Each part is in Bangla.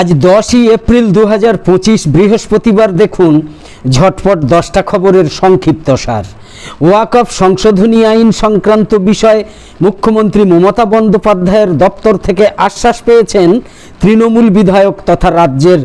আজ দশই এপ্রিল দু হাজার পঁচিশ বৃহস্পতিবার দেখুন ঝটপট দশটা খবরের সংক্ষিপ্ত সার। ওয়াকফ সংশোধনী আইন সংক্রান্ত বিষয়ে মুখ্যমন্ত্রী মমতা বন্দ্যোপাধ্যায়ের দপ্তর থেকে আশ্বাস পেয়েছেন তৃণমূল বিধায়ক তথা রাজ্যের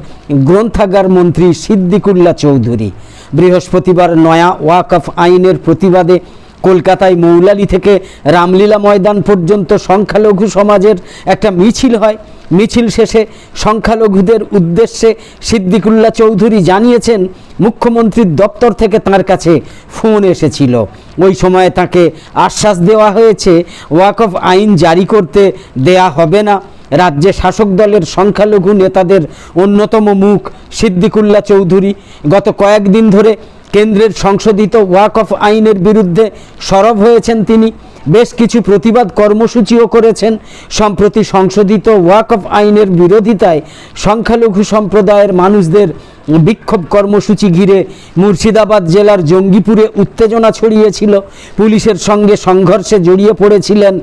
গ্রন্থাগার মন্ত্রী সিদ্দিকুল্লা চৌধুরী। বৃহস্পতিবার নয়া ওয়াকফ আইনের প্রতিবাদে কলকাতায় মৌলালি থেকে রামলীলা ময়দান পর্যন্ত সংখ্যালঘু সমাজের একটা মিছিল হয়। মিছিল শেষে সংখ্যালঘুদের উদ্দেশ্যে সিদ্দিকুল্লা চৌধুরী জানিয়েছেন, মুখ্যমন্ত্রীর দপ্তর থেকে তার কাছে ফোন এসেছিল। ওই সময় তাকে আশ্বাস দেওয়া হয়েছে, ওয়াকফ আইন জারি করতে দেয়া হবে না। রাজ্যে শাসক দলের সংখ্যালঘু নেতাদের অন্যতম মুখ সিদ্দিকুল্লা চৌধুরী। গত কয়েকদিন ধরে কেন্দ্রের সংশোধিত ওয়াকফ আইনের বিরুদ্ধে সরব হয়েছেন তিনি। বেশ কিছু প্রতিবাদ কর্মসূচিও করেছেন। সম্প্রতি সংশোধিত ওয়াকফ আইনের বিরোধিতায় সংখ্যালঘু সম্প্রদায়ের মানুষদের বিক্ষোভ কর্মসূচি ঘিরে মুর্শিদাবাদ জেলার জঙ্গিপুরে উত্তেজনা ছড়িয়েছিল। পুলিশের সঙ্গে সংঘর্ষে জড়িয়ে পড়েছিলেন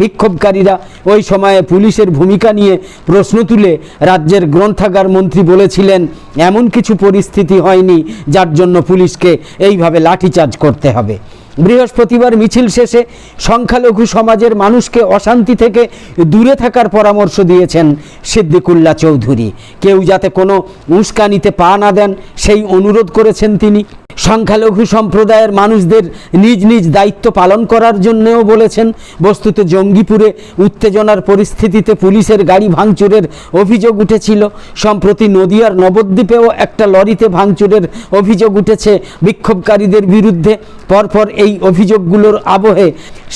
বিক্ষোভকারীরা। ওই সময়ে পুলিশের ভূমিকা নিয়ে প্রশ্ন তুলে রাজ্যের গ্রন্থাগার মন্ত্রী বলেছিলেন, এমন কিছু পরিস্থিতি হয়নি যার জন্য পুলিশকে এইভাবে লাঠিচার্জ করতে হবে। বৃহস্পতিবার মিছিল শেষে সংখ্যালঘু সমাজের মানুষকে অশান্তি থেকে দূরে থাকার পরামর্শ দিয়েছেন সিদ্দিকুল্লা চৌধুরী। কেউ যাতে কোনো উস্কানিতে পা না দেন, সেই অনুরোধ করেছেন তিনি। সংখ্যালঘু সম্প্রদায়ের মানুষদের নিজ নিজ দায়িত্ব পালন করার জন্যও বলেছেন, বস্তুত জঙ্গিপুরে উত্তেজনার পরিস্থিতিতে পুলিশের গাড়ি ভাঙচুরের অভিযোগ উঠেছিল। সম্প্রতি নদিয়ার নবদ্বীপেও একটা লরিতে ভাঙচুরের অভিযোগ উঠেছে বিক্ষোভকারীদের বিরুদ্ধে। পরপর এই অভিযোগগুলোর আবহে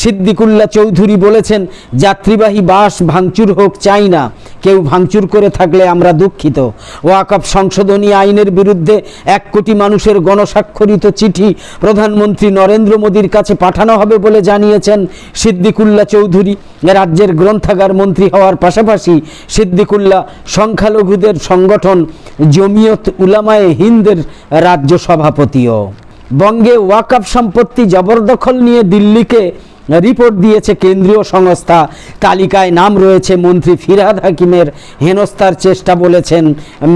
সিদ্দিকুল্লা চৌধুরী বলেছেন, যাত্রীবাহী বাস ভাঙচুর হোক, চাই না। কেউ ভাঙচুর করে থাকলে আমরা দুঃখিত। ওয়াকফ সংশোধনী আইনের বিরুদ্ধে এক কোটি মানুষের গণস্বাক্ষরিত চিঠি প্রধানমন্ত্রী নরেন্দ্র মোদীর কাছে পাঠানো হবে বলে জানিয়েছেন সিদ্দিকুল্লা চৌধুরী। রাজ্যের গ্রন্থাগার মন্ত্রী হওয়ার পাশাপাশি সিদ্দিকুল্লা সংখ্যালঘুদের সংগঠন জমিয়ত উলামায়ে হিন্দের রাজ্য সভাপতিও। বঙ্গে ওয়াকফ সম্পত্তি জবরদখল নিয়ে দিল্লিকে রিপোর্ট দিয়েছে কেন্দ্রীয় সংস্থা। তালিকায় নাম রয়েছে মন্ত্রী ফিরহাদ হাকিমের হেনস্থার চেষ্টা বলেছেন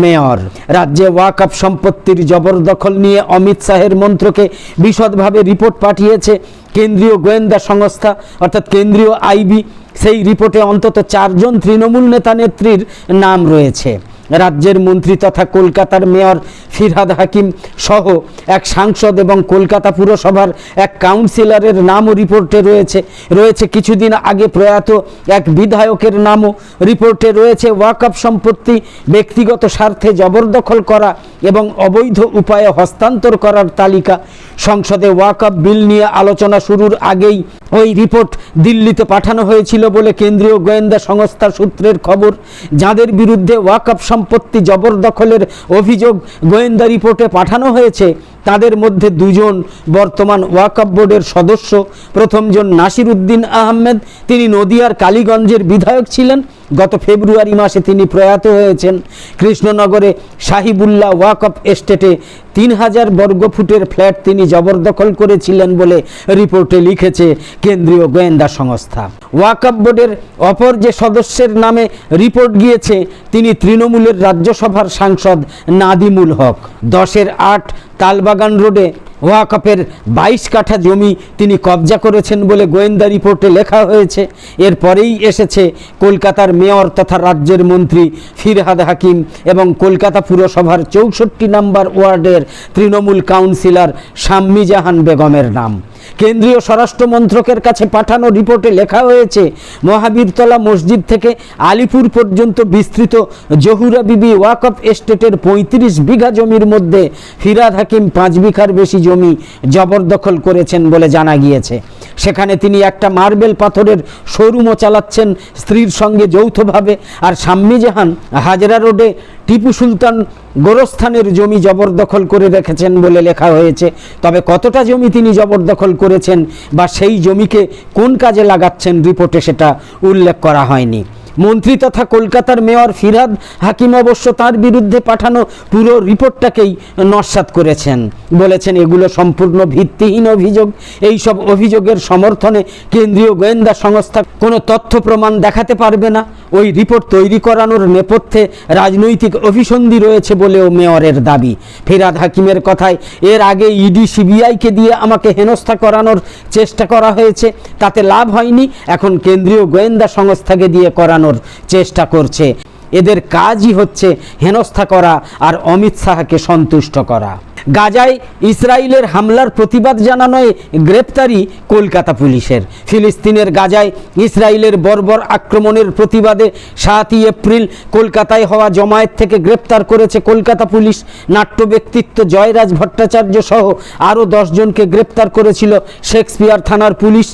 মেয়র। রাজ্যে ওয়াকফ সম্পত্তির জবরদখল নিয়ে অমিত শাহের মন্ত্রকে বিশদভাবে রিপোর্ট পাঠিয়েছে কেন্দ্রীয় গোয়েন্দা সংস্থা, অর্থাৎ কেন্দ্রীয় আইবি। সেই রিপোর্টে অন্তত চারজন তৃণমূল নেতা নেত্রীর নাম রয়েছে। রাজ্যের মন্ত্রী তথা কলকাতার মেয়র ফিরহাদ হাকিম সহ এক সাংসদ এবং কলকাতা পুরসভার এক কাউন্সিলরের নামও রিপোর্টে রয়েছে রয়েছে। কিছুদিন আগে প্রয়াত এক বিধায়কের নামও রিপোর্টে রয়েছে। ওয়াকফ সম্পত্তি, ব্যক্তিগত স্বার্থে জবরদখল করা এবং অবৈধ উপায়ে হস্তান্তর করার তালিকা। সংসদে ওয়াকফ বিল নিয়ে আলোচনা শুরুর আগেই ওই রিপোর্ট দিল্লিতে পাঠানো হয়েছিল বলে কেন্দ্রীয় গোয়েন্দা সংস্থা সূত্রের খবর। যাদের বিরুদ্ধে ওয়াকফ সম্পত্তি জবরদখলের অভিযোগ গোয়েন্দা রিপোর্টে পাঠানো হয়েছে। তাদের মধ্যে দুজন বর্তমান ওয়াকফ বোর্ডের সদস্য, প্রথমজন নাসির উদ্দিন আহমেদ, তিনি নদিয়ার কালীগঞ্জের বিধায়ক ছিলেন। গত ফেব্রুয়ারি মাসে তিনি প্রয়াত হয়েছেন কৃষ্ণনগরে সাহিবুল্লাহ ওয়াকফ এস্টেটে তিন হাজার বর্গফুটের ফ্ল্যাট তিনি জবরদখল করেছিলেন বলে রিপোর্টে লিখেছে কেন্দ্রীয় গোয়েন্দা সংস্থা। ওয়াকফ বোর্ডের অপর যে সদস্যের নামে রিপোর্ট গিয়েছে, তিনি তৃণমূলের রাজ্যসভার সাংসদ নাদিমুল হক। দশের আট তালবাগান রোডে ওয়াকফের বাইশ কাঠা জমি তিনি কবজা করেছেন বলে গোয়েন্দা রিপোর্টে লেখা হয়েছে। এরপরেই এসেছে কলকাতার মেয়র তথা রাজ্যের মন্ত্রী ফিরহাদ হাকিম এবং কলকাতা পুরসভার চৌষট্টি নম্বর ওয়ার্ডের তৃণমূল কাউন্সিলর শাম্মী জাহান বেগমের নাম। কেন্দ্রীয় স্বরাষ্ট্র মন্ত্রকের কাছে পাঠানো রিপোর্টে লেখা হয়েছে, মহাবীরতলা মসজিদ থেকে আলিপুর পর্যন্ত বিস্তৃত জহুরা বিবি ওয়াকফ এস্টেটের পঁয়ত্রিশ বিঘা জমির মধ্যে ফিরাদ হাকিম পাঁচ বিঘার বেশি জমি জবরদখল করেছেন বলে জানা গিয়েছে। সেখানে তিনি একটা মার্বেল পাথরের শোরুমও চালাচ্ছেন স্ত্রীর সঙ্গে যৌথভাবে। আর শাম্মী জাহান হাজরা রোডে টিপু সুলতান গোরস্থানের জমি জবরদখল করে রেখেছেন বলে লেখা হয়েছে। তবে কতটা জমি তিনি জবরদখল করেছেন বা সেই জমিকে কোন কাজে লাগাচ্ছেন রিপোর্টে সেটা উল্লেখ করা হয়নি। মন্ত্রী তথা কলকাতার মেয়র ফিরাদ হাকিম অবশ্য তার বিরুদ্ধে পাঠানো পুরো রিপোর্টটাকেই নস্বাত করেছেন। বলেছেন, এগুলো সম্পূর্ণ ভিত্তিহীন অভিযোগ। এই সব অভিযোগের সমর্থনে কেন্দ্রীয় গোয়েন্দা সংস্থা কোনো তথ্য প্রমাণ দেখাতে পারবে না। ওই রিপোর্ট তৈরি করানোর নেপথ্যে রাজনৈতিক অভিসন্ধি রয়েছে বলেও মেয়রের দাবি। ফিরাদ হাকিমের কথায়, এর আগে ইডি সিবিআইকে দিয়ে আমাকে হেনস্থা করানোর চেষ্টা করা হয়েছে, তাতে লাভ হয়নি। এখন কেন্দ্রীয় গোয়েন্দা সংস্থাকে দিয়ে করানোর চেষ্টা করছে। এদের কাজই হচ্ছে হেনস্থা করা আর অমিত শাহকে সন্তুষ্ট করা। গাজায় ইসরায়েলের হামলার প্রতিবাদ জানানোয় গ্রেপ্তারি কলকাতা পুলিশের। ফিলিস্তিনের গাজায় ইসরায়েলের বর্বর আক্রমণের প্রতিবাদে সাতই এপ্রিল কলকাতায় হওয়া জমায়েত থেকে গ্রেপ্তার করেছে কলকাতা পুলিশ। নাট্য ব্যক্তিত্ব জয়রাজ ভট্টাচার্য সহ আরও দশজনকে গ্রেপ্তার করেছিল শেক্সপিয়ার থানার পুলিশ।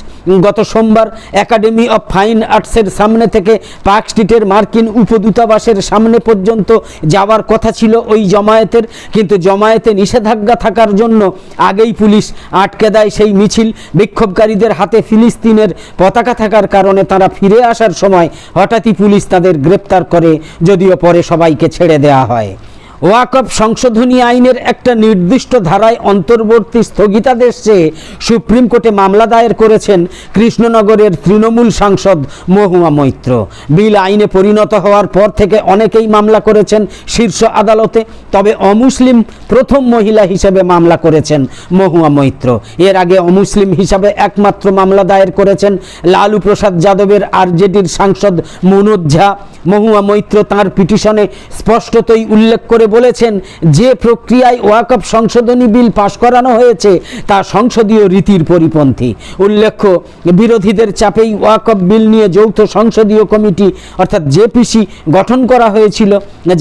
গত সোমবার একাডেমি অফ ফাইন আর্টসের সামনে থেকে পার্ক স্ট্রিটের মার্কিন উপদূতাবাসের সামনে পর্যন্ত যাওয়ার কথা ছিল ওই জমায়েতের। কিন্তু জমায়েতে নিষেধাজ্ঞা থাকার জন্য আগেই পুলিশ আটকে দেয় সেই মিছিল। বিক্ষোভকারীদের হাতে ফিলিস্তিনের পতাকা থাকার কারণে তারা ফিরে আসার সময় হঠাৎই পুলিশ তাদের গ্রেপ্তার করে, যদিও পরে সবাইকে ছেড়ে দেওয়া হয়। ওয়াকফ সংশোধনী আইনের একটা নির্দিষ্ট ধারায় অন্তর্বর্তী স্থগিতাদেশ চেয়ে সুপ্রিম কোর্টে মামলা দায়ের করেছেন কৃষ্ণনগরের তৃণমূল সাংসদ মহুয়া মৈত্র। বিল আইনে পরিণত হওয়ার পর থেকে অনেকেই মামলা করেছেন শীর্ষ আদালতে, তবে অমুসলিম প্রথম মহিলা হিসেবে মামলা করেছেন মহুয়া মৈত্র। এর আগে অমুসলিম হিসাবে একমাত্র মামলা দায়ের করেছেন লালু প্রসাদ যাদবের আরজেডির সাংসদ মনোজ ঝা। মহুয়া মৈত্র তাঁর পিটিশনে স্পষ্টতই উল্লেখ করে বলেছেন, যে প্রক্রিয়ায় ওয়াকফ সংশোধনী বিল পাশ করানো হয়েছে, তা সংসদীয় রীতির পরিপন্থী। উল্লেখ্য, বিরোধীদের চাপেই ওয়াকফ বিল নিয়ে যৌথ সংসদীয় কমিটি, অর্থাৎ জেপিসি, গঠন করা হয়েছিল।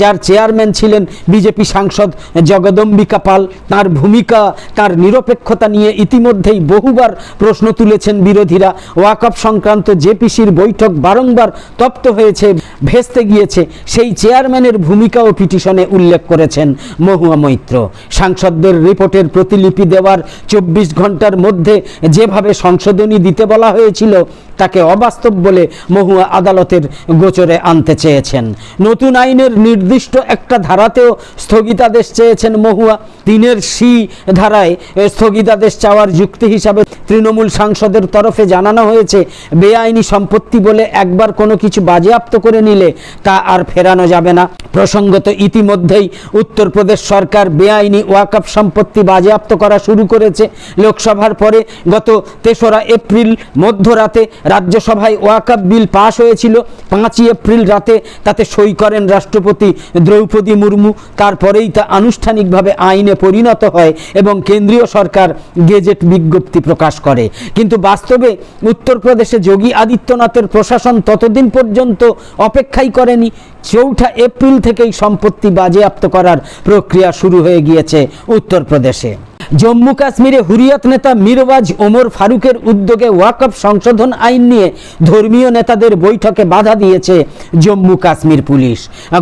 যার চেয়ারম্যান ছিলেন বিজেপি সাংসদ জগদম্বিকা পাল। তার ভূমিকা, তার নিরপেক্ষতা নিয়ে ইতিমধ্যেই বহুবার প্রশ্ন তুলেছেন বিরোধীরা। ওয়াকফ সংক্রান্ত জেপিসির বৈঠক বারংবার তপ্ত হয়েছে, ভেস্তে গিয়েছে। সেই চেয়ারম্যানের ভূমিকাও পিটিশনে উল্লেখ করেছেন মহুয়া মৈত্র। সাংসদদের রিপোর্টের প্রতিলিপি দেওয়ার চব্বিশ ঘণ্টার মধ্যে যেভাবে সংশোধনী দিতে বলা হয়েছিল তাকে অবাস্তব বলে মহুয়া আদালতের গোচরে আনতে চেয়েছেন। নতুন আইনের নির্দিষ্ট একটা ধারাতেও স্থগিতাদেশ চেয়েছেন মহুয়া। তিনের সি ধারায় স্থগিতাদেশ চাওয়ার যুক্তি হিসাবে তৃণমূল সাংসদের তরফে জানানো হয়েছে, বেআইনি সম্পত্তি বলে একবার কোনো কিছু বাজেয়াপ্ত করে নিলে তা আর ফেরানো যাবে না। প্রসঙ্গত ইতিমধ্যেই উত্তরপ্রদেশ সরকার বেআইনি ওয়াকফ সম্পত্তি বাজেয়াপ্ত করা শুরু করেছে। লোকসভার পরে গত তেসরা এপ্রিল মধ্যরাতে রাজ্যসভায় ওয়াকফ বিল পাশ হয়েছিল। পাঁচই এপ্রিল রাতে তাতে সই করেন রাষ্ট্রপতি দ্রৌপদী মুর্মু। তারপরেই তা আনুষ্ঠানিকভাবে আইনে পরিণত হয় এবং কেন্দ্রীয় সরকার গেজেট বিজ্ঞপ্তি প্রকাশ করে। কিন্তু বাস্তবে উত্তরপ্রদেশে যোগী আদিত্যনাথের প্রশাসন ততদিন পর্যন্ত অপেক্ষাই করেনি। চৌঠা এপ্রিল থেকেই সম্পত্তি বাজেয়াপ্ত করার প্রক্রিয়া শুরু হয়ে গিয়েছে উত্তরপ্রদেশে। জম্মু কাশ্মীরে হুরিয়াত নেতা মিরওয়াজ ওমর ফারুকের উদ্যোগে ওয়াকফ সংশোধন আইন নিয়ে ধর্মীয় নেতাদের বৈঠকে বাধা দিয়েছে জম্মু কাশ্মীর পুলিশ।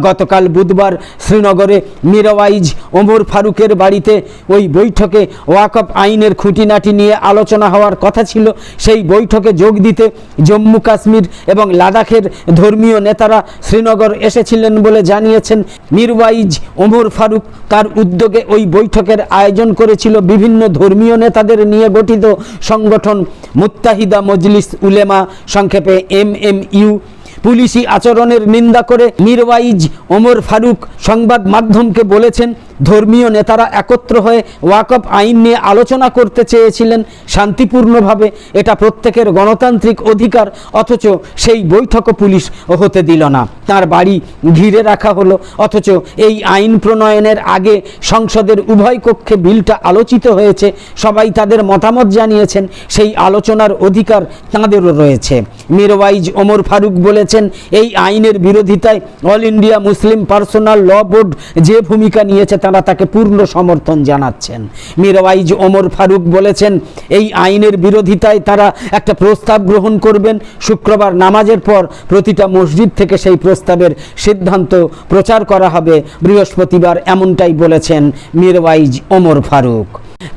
গতকাল বুধবার শ্রীনগরে মিরওয়াইজ ওমর ফারুকের বাড়িতে ওই বৈঠকে ওয়াকফ আইনের খুঁটিনাটি নিয়ে আলোচনা হওয়ার কথা ছিল। সেই বৈঠকে যোগ দিতে জম্মু কাশ্মীর এবং লাদাখের ধর্মীয় নেতারা শ্রীনগর এসেছিলেন বলে জানিয়েছেন। মিরওয়াইজ ওমর ফারুক তার উদ্যোগে ওই বৈঠকের আয়োজন করেছিল। বিভিন্ন ধর্মীয় নেতাদের নিয়ে গঠিত সংগঠন মুত্তাহিদা মজলিস উলেমা, সংক্ষেপে এম এম ইউ পুলিশি আচরণের নিন্দা করে মিরওয়াইজ ওমর ফারুক সংবাদ মাধ্যমকে বলেছেন ধর্মীয় নেতারা একত্র হয়ে ওয়াকফ আইন নিয়ে আলোচনা করতে চেয়েছিলেন শান্তিপূর্ণভাবে। এটা প্রত্যেকের গণতান্ত্রিক অধিকার, অথচ সেই বৈঠকও পুলিশ হতে দিল না। তার বাড়ি ঘিরে রাখা হলো, অথচ এই আইন প্রণয়নের আগে সংসদের উভয় কক্ষে বিলটা আলোচিত হয়েছে। সবাই তাদের মতামত জানিয়েছেন, সেই আলোচনার অধিকার তাঁদেরও রয়েছে। মিরওয়াইজ ওমর ফারুক বলেছেন, এই আইনের বিরোধিতায় all India Muslim personal law board যে ভূমিকা নিয়েছে তারা তাকে পূর্ণ সমর্থন জানাচ্ছেন। মিরওয়াইজ ওমর ফারুক বলেছেন, এই আইনের বিরোধিতায় তারা একটা প্রস্তাব গ্রহণ করবেন। শুক্রবার নামাজের পর প্রতিটা মসজিদ থেকে সেই প্রস্তাবের সিদ্ধান্ত প্রচার করা হবে। বৃহস্পতিবার এমনটাই বলেছেন মিরওয়াইজ ওমর ফারুক।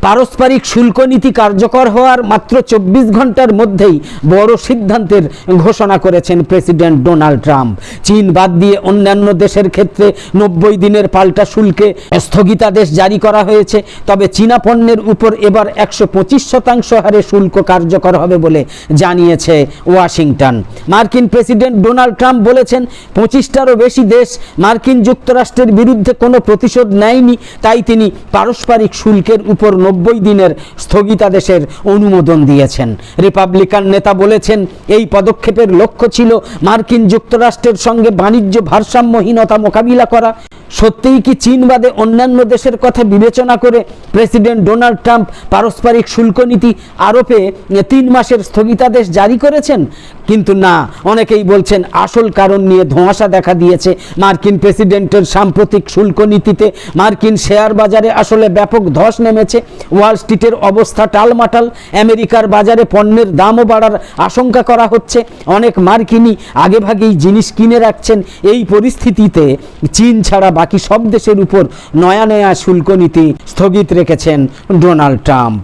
পারস্পরিক শুল্ক নীতি কার্যকর হওয়ার মাত্র চব্বিশ ঘণ্টার মধ্যেই বড় সিদ্ধান্তের ঘোষণা করেছেন প্রেসিডেন্ট ডোনাল্ড ট্রাম্প। চীন বাদ দিয়ে অন্যান্য দেশের ক্ষেত্রে নব্বই দিনের পাল্টা শুল্কে স্থগিতাদেশ জারি করা হয়েছে, তবে চীনা পণ্যের উপর এবার একশো পঁচিশ শতাংশ হারে শুল্ক কার্যকর হবে বলে জানিয়েছে ওয়াশিংটন। মার্কিন প্রেসিডেন্ট ডোনাল্ড ট্রাম্প বলেছেন, পঁচিশটারও বেশি দেশ মার্কিন যুক্তরাষ্ট্রের বিরুদ্ধে কোনো প্রতিশোধ নেয়নি, তাই তিনি পারস্পরিক শুল্কের উপর নব্বই দিনের স্থগিতাদেশের অনুমোদন দিয়েছেন। রিপাবলিকান নেতা বলেছেন, এই পদক্ষেপের লক্ষ্য ছিল মার্কিন যুক্তরাষ্ট্রের সঙ্গে বাণিজ্য ভারসাম্যহীনতা মোকাবিলা করা। সত্যিই কি চীন বাদে অন্যান্য দেশের কথা বিবেচনা করে প্রেসিডেন্ট ডোনাল্ড ট্রাম্প পারস্পরিক শুল্ক নীতি আরোপে তিন মাসের স্থগিতাদেশ জারি করেছেন? কিন্তু না, অনেকেই বলছেন আসল কারণ নিয়ে ধোঁয়াশা দেখা দিয়েছে। মার্কিন প্রেসিডেন্টের সাম্প্রতিক শুল্ক নীতিতে মার্কিন শেয়ার বাজারে আসলে ব্যাপক ধস নেমেছে। ওয়াল স্ট্রিটের অবস্থা টালমাটাল। আমেরিকার বাজারে পণ্যের দামও বাড়ার আশঙ্কা করা হচ্ছে। অনেক মার্কিনই আগেভাগেই জিনিস কিনে রাখছেন। এই পরিস্থিতিতে চীন ছাড়া বাকি সব দেশের উপর নয়া নয়া শুল্ক নীতি স্থগিত রেখেছেন ডোনাল্ড ট্রাম্প।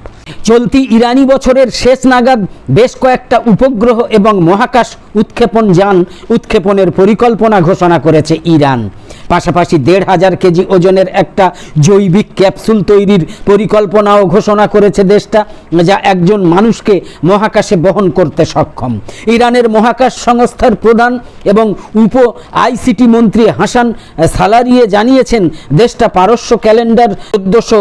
চলতি ইরানি বছরের শেষ নাগাদ বেশ কয়েকটা উপগ্রহ এবং মহাকাশ উৎক্ষেপণ যান উৎক্ষেপণের পরিকল্পনা ঘোষণা করেছে ইরান। পাশাপাশি দেড় হাজার কেজি ওজনের একটা জৈবিক ক্যাপসুল তৈরির পরিকল্পনাও ঘোষণা করেছে দেশটা, যা একজন মানুষকে মহাকাশে বহন করতে সক্ষম। ইরানের মহাকাশ সংস্থার প্রধান এবং উপ আইসিটি মন্ত্রী হাসান সালারিয়ে জানিয়েছেন, দেশটা পারস্য ক্যালেন্ডার চোদ্দোশো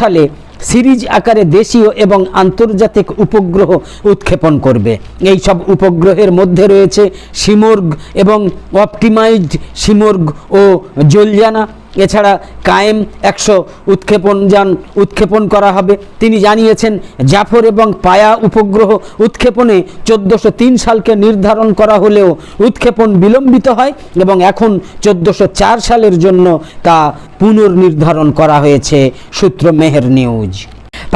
সালে সিরিজ আকারে দেশীয় এবং আন্তর্জাতিক উপগ্রহ উৎক্ষেপণ করবে। এই সব উপগ্রহের মধ্যে রয়েছে সিমর্গ এবং অপটিমাইজড সিমর্গ ও জলজানা এছাড়া কায়েম একশো উৎক্ষেপণ যান উৎক্ষেপণ করা হবে। তিনি জানিয়েছেন, জাফর এবং পায়া উপগ্রহ উৎক্ষেপণে চোদ্দোশো সালকে নির্ধারণ করা হলেও উৎক্ষেপণ বিলম্বিত হয় এবং এখন চোদ্দোশো সালের জন্য তা পুনর্নির্ধারণ করা হয়েছে। সূত্র মেহের নিউজ।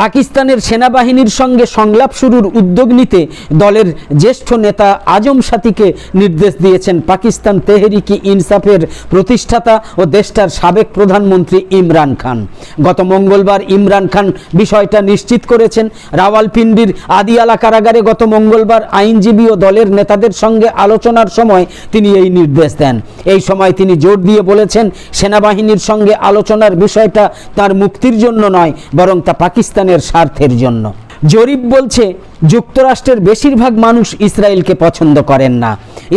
পাকিস্তানের সেনাবাহিনীর সঙ্গে সংলাপ শুরুর উদ্যোগ নিতে দলের জ্যেষ্ঠ নেতা আজম সাথীকে নির্দেশ দিয়েছেন পাকিস্তান তেহরিকি ইনসাফের প্রতিষ্ঠাতা ও দেশটার সাবেক প্রধানমন্ত্রী ইমরান খান। গত মঙ্গলবার ইমরান খান বিষয়টা নিশ্চিত করেছেন। রাওয়ালপিন্ডির আদিয়ালা কারাগারে গত মঙ্গলবার আইনজীবী ও দলের নেতাদের সঙ্গে আলোচনার সময় তিনি এই নির্দেশ দেন। এই সময় তিনি জোর দিয়ে বলেছেন, সেনাবাহিনীর সঙ্গে আলোচনার বিষয়টা তার মুক্তির জন্য নয়, বরং তা পাকিস্তানের স্বার্থের জন্য। জরিপ বলছে, যুক্তরাষ্ট্রের বেশিরভাগ মানুষ ইসরায়েলকে পছন্দ করেন না।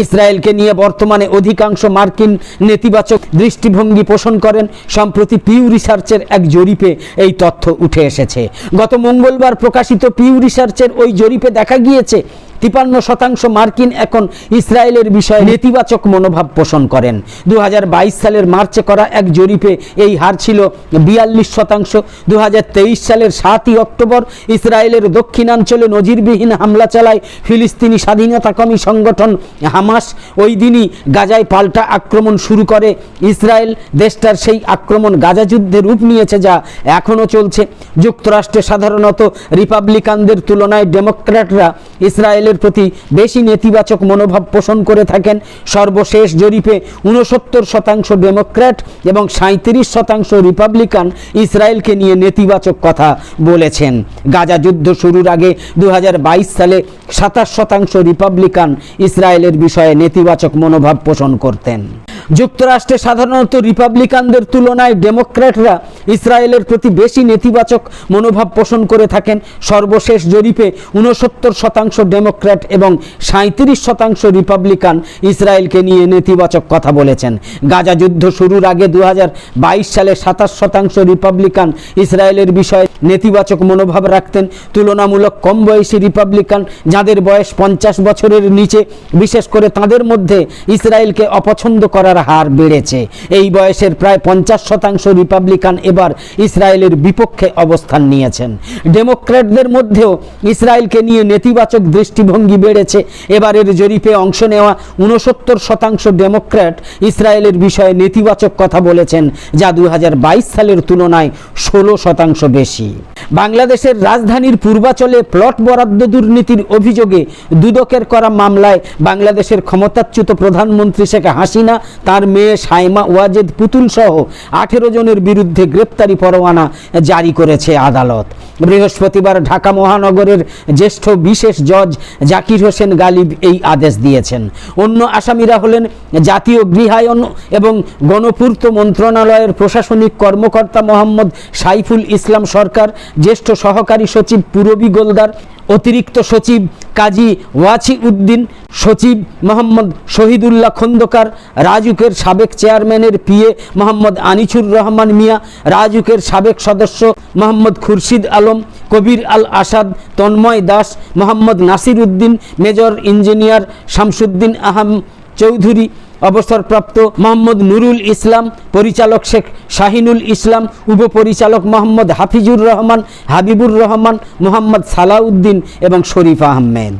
ইসরায়েলকে নিয়ে বর্তমানে অধিকাংশ মার্কিন নেতিবাচক দৃষ্টিভঙ্গি পোষণ করেন, সম্প্রতি পিউ রিসার্চের এক জরিপে এই তথ্য উঠে এসেছে। গত মঙ্গলবার প্রকাশিত পিউ রিসার্চের ওই জরিপে দেখা গিয়েছে তিপান্ন শতাংশ মার্কিন এখন ইসরায়েলের বিষয়ে নেতিবাচক মনোভাব পোষণ করেন। দু হাজার বাইশ সালের মার্চে করা এক জরিপে এই হার ছিল বিয়াল্লিশ শতাংশ। দু হাজার তেইশ সালের সাতই অক্টোবর ইসরায়েলের দক্ষিণাঞ্চলে নজিরবিহীন হামলা চালায় ফিলিস্তিনি স্বাধীনতাকামী সংগঠন হামাস। ওই দিনই গাজায় পাল্টা আক্রমণ শুরু করে। ইসরায়েল দেশটার সেই আক্রমণ গাজা যুদ্ধে রূপ নিয়েছে যা এখনও চলছে। যুক্তরাষ্ট্রে সাধারণত রিপাবলিকানদের তুলনায় ডেমোক্র্যাটরা ইসরায়েলের প্রতি বেশি নেতিবাচক মনোভাব পোষণ করে থাকেন। সর্বশেষ জরিপে উনসত্তর শতাংশ ডেমোক্র্যাট এবং সাঁত্রিশ শতাংশ রিপাবলিকান ইসরায়েলকে নিয়ে নেতিবাচক কথা বলেছেন। গাজা যুদ্ধ শুরুর আগে দু হাজার বাইশ সালে সাতাশ শতাংশ রিপাবলিকান ইসরায়েলের বিষয়ে নেতিবাচক মনোভাব পোষণ করতেন। যুক্তরাষ্ট্রে সাধারণত রিপাবলিকানদের তুলনায় ডেমোক্র্যাটরা ইসরায়েলের প্রতি বেশি নেতিবাচক মনোভাব পোষণ করে থাকেন। সর্বশেষ জরিপে উনসত্তর শতাংশ ডেমোক্র্যাট এবং সাঁত্রিশ শতাংশ রিপাবলিকান ইসরায়েলকে নিয়ে নেতিবাচক কথা বলেছেন। গাজা যুদ্ধ শুরুর আগে দু হাজার বাইশ সালে সাতাশ শতাংশ রিপাবলিকান ইসরায়েলের বিষয়ে নেতিবাচক মনোভাব রাখতেন। তুলনামূলক কম বয়সী রিপাবলিকান যাদের বয়স পঞ্চাশ বছরের নিচে, বিশেষ করে তাদের মধ্যে ইসরায়েলকে অপছন্দ করার হার বেড়েছে। এই বয়সের প্রায় পঞ্চাশ শতাংশ রিপাবলিকান এবার ইসরায়েলের বিপক্ষে অবস্থান নিয়েছেন। ডেমোক্র্যাটদের মধ্যেও ইসরায়েলকে নিয়ে নেতিবাচক দৃষ্টিভঙ্গি বেড়েছে। এবারের জরিপে অংশ নেওয়া উনসত্তর শতাংশ ডেমোক্র্যাট ইসরায়েলের বিষয়ে নেতিবাচক কথা বলেছেন, যা দু হাজার বাইশ সালের তুলনায় ষোলো শতাংশ বেশি। বাংলাদেশের রাজধানীর পূর্বাচলে প্লট বরাদ্দ দুর্নীতির অভিযোগে দুদকের করা মামলায় বাংলাদেশের ক্ষমতাচ্যুত প্রধানমন্ত্রী শেখ হাসিনা, তার মেয়ে সাইমা ওয়াজেদ পুতুল সহ আঠেরো জনের বিরুদ্ধে গ্রেপ্তারি পরোয়ানা জারি করেছে আদালত। বৃহস্পতিবার ঢাকা মহানগরের জ্যেষ্ঠ বিশেষ জজ জাকির হোসেন গালিব এই আদেশ দিয়েছেন। অন্য আসামিরা হলেন জাতীয় গৃহায়ন এবং গণপূর্ত মন্ত্রণালয়ের প্রশাসনিক কর্মকর্তা মোহাম্মদ সাইফুল ইসলাম সরকার। জ্যেষ্ঠ সহকারী সচিব পুরবী গোলদার, অতিরিক্ত সচিব কাজী ওয়াছি উদ্দিন সচিব মোহাম্মদ শহীদুল্লাহ খন্দকার, রাজুকের সাবেক চেয়ারম্যানের পিএ মোহাম্মদ আনিছুর রহমান মিয়া, রাজুকের সাবেক সদস্য মোহাম্মদ খুরশিদ আলম, কবির আল আসাদ, তন্ময় দাস, মোহাম্মদ নাসির উদ্দিন, মেজর ইঞ্জিনিয়ার শামসুদ্দিন আহম চৌধুরী অবসরপ্রাপ্ত মোহাম্মদ নুরুল ইসলাম, পরিচালক শেখ শাহিনুল ইসলাম, উপপরিচালক মোহাম্মদ হাফিজুর রহমান, হাবিবুর রহমান, মোহাম্মদ সালাউদ্দিন এবং শরীফ আহমেদ।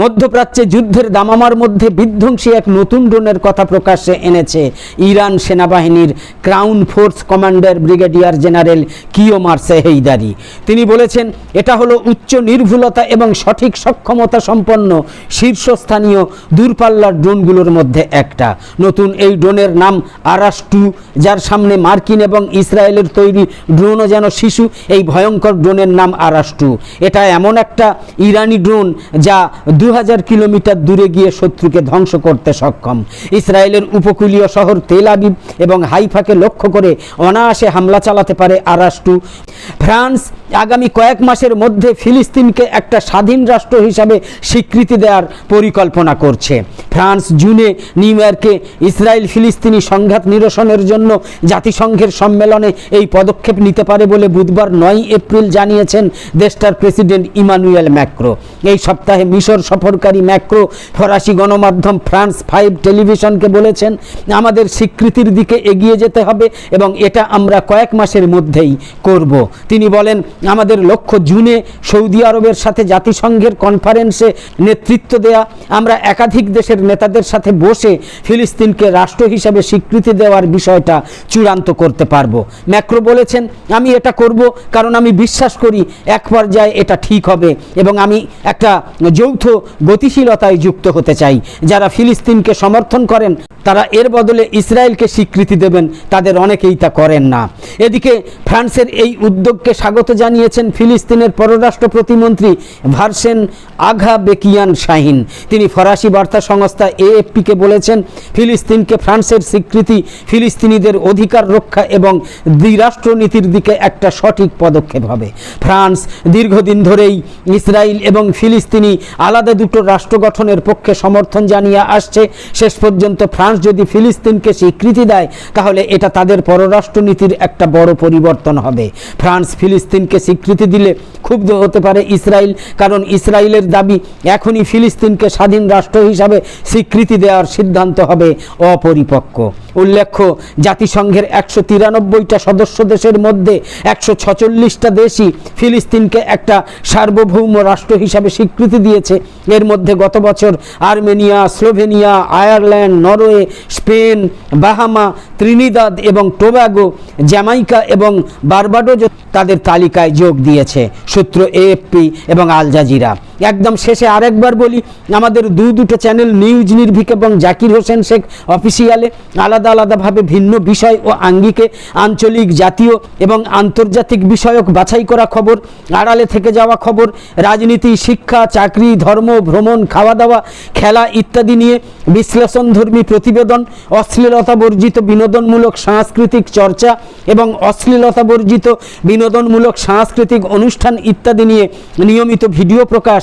মধ্যপ্রাচ্যে যুদ্ধের দামামার মধ্যে বিধ্বংসী এক নতুন ড্রোনের কথা প্রকাশ্যে এনেছে ইরান সেনাবাহিনীর crown force commander brigadier general Kiomars Heidari. তিনি বলেছেন, এটা হলো উচ্চ নির্ভুলতা এবং সঠিক সক্ষমতা সম্পন্ন শীর্ষস্থানীয় দূরপাল্লার ড্রোনগুলোর মধ্যে একটা। নতুন এই ড্রোনের নাম আরাস টু, যার সামনে মার্কিন এবং ইসরায়েলের তৈরি ড্রোনও যেন শিশু, এই ভয়ঙ্কর ড্রোনের নাম আরাস টু। এটা এমন একটা ইরানি ড্রোন যা দু হাজার কিলোমিটার দূরে গিয়ে শত্রুকে ধ্বংস করতে সক্ষম। ইসরায়েলের উপকূলীয় শহর তেল আবিব এবং হাইফাকে লক্ষ্য করে অনায়াসে হামলা চালাতে পারে আরাস টু। ফ্রান্স আগামী কয়েক মাসের মধ্যে ফিলিস্তিনকে একটা স্বাধীন রাষ্ট্র হিসাবে স্বীকৃতি দেওয়ার পরিকল্পনা করছে। ফ্রান্স জুনে নিউ ইয়র্কে ইসরায়েল ফিলিস্তিনি সংঘাত নিরসনের জন্য জাতিসংঘের সম্মেলনে এই পদক্ষেপ নিতে পারে বলে বুধবার নয় এপ্রিল জানিয়েছেন দেশটার প্রেসিডেন্ট ইমানুয়েল ম্যাক্রো। এই সপ্তাহে মিশর সফরকারী ম্যাক্রো ফরাসি গণমাধ্যম ফ্রান্স ফাইভ টেলিভিশনকে বলেছেন, আমাদের স্বীকৃতির দিকে এগিয়ে যেতে হবে এবং এটা আমরা কয়েক মাসের মধ্যেই করব। তিনি বলেন, আমাদের লক্ষ্য জুনে সৌদি আরবের সাথে জাতিসংঘের কনফারেন্সে নেতৃত্ব দেয়া, আমরা একাধিক দেশের নেতাদের সাথে বসে ফিলিস্তিনকে রাষ্ট্র হিসাবে স্বীকৃতি দেওয়ার বিষয়টা চূড়ান্ত করতে পারব। ম্যাক্রো বলেছেন, আমি এটা করব কারণ আমি বিশ্বাস করি এক পর্যায়ে এটা ঠিক হবে এবং আমি একটা যৌথ গতিশীলতায় যুক্ত হতে চাই। যারা ফিলিস্তিনকে সমর্থন করেন, তারা এর বদলে ইসরায়েলকে স্বীকৃতি দেবেন, তাদের অনেকেই তা করেন না। এদিকে ফ্রান্সের এই উদ্যোগকে স্বাগত জানিয়েছেন ফিলিস্তিনের পররাষ্ট্র প্রতিমন্ত্রী ভার্সেন আঘা বেকিয়ান শাহিন। তিনি ফরাসি বার্তা সংস্থা এএফপিকে বলেছেন, ফিলিস্তিনকে ফ্রান্সের স্বীকৃতি ফিলিস্তিনিদের অধিকার রক্ষা এবং দ্বিরাষ্ট্রনীতির দিকে একটা সঠিক পদক্ষেপ হবে। ফ্রান্স দীর্ঘদিন ধরেই ইসরায়েল এবং ফিলিস্তিনি আলাদা দুটো রাষ্ট্র গঠনের পক্ষে সমর্থন জানিয়ে আসছে। শেষ পর্যন্ত ফ্রান্স যদি ফিলিস্তিনকে স্বীকৃতি দেয়, তাহলে এটা তাদের পররাষ্ট্রনীতির একটা বড় পরিবর্তন হবে। ফ্রান্স ফিলিস্তিনকে স্বীকৃতি দিলে ক্ষুব্ধ হতে পারে ইসরায়েল, কারণ ইসরায়েলের দাবি এখনই ফিলিস্তিনকে স্বাধীন রাষ্ট্র হিসাবে স্বীকৃতি দেওয়ার সিদ্ধান্ত হবে অপরিপক্ক। উল্লেখ্য, জাতিসংঘের একশো তিরানব্বইটা সদস্য দেশের মধ্যে একশো ছচল্লিশটা দেশই ফিলিস্তিনকে একটা সার্বভৌম রাষ্ট্র হিসাবে স্বীকৃতি দিয়েছে। এর মধ্যে গত বছর Armenia, Slovenia, Ireland, Norway, Spain, Bahama, Trinidad এবং টোবাগো, জ্যামাইকা এবং বারবাডোজ তাদের তালিকায় যোগ দিয়েছে। সূত্র এএফপি এবং আল জাজিরা। একদম শেষে আরেকবার বলি, আমাদের দু দুটো চ্যানেল নিউজ নির্ভীক এবং জাকির হোসেন শেখ অফিসিয়ালে আলাদা আলাদাভাবে ভিন্ন বিষয় ও আঙ্গিকে আঞ্চলিক, জাতীয় এবং আন্তর্জাতিক বিষয়ক বাছাই করা খবর, আড়ালে থেকে যাওয়া খবর, রাজনীতি, শিক্ষা, চাকরি, ধর্ম, ভ্রমণ খাওয়া দাওয়া খেলা ইত্যাদি নিয়ে বিশ্লেষণধর্মী প্রতিবেদন, অশ্লীলতা বর্জিত বিনোদনমূলক সাংস্কৃতিক চর্চা এবং অশ্লীলতা বর্জিত বিনোদনমূলক সাংস্কৃতিক অনুষ্ঠান ইত্যাদি নিয়ে নিয়মিত ভিডিও প্রকাশ।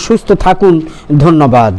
সুস্থ থাকুন ধন্যবাদ।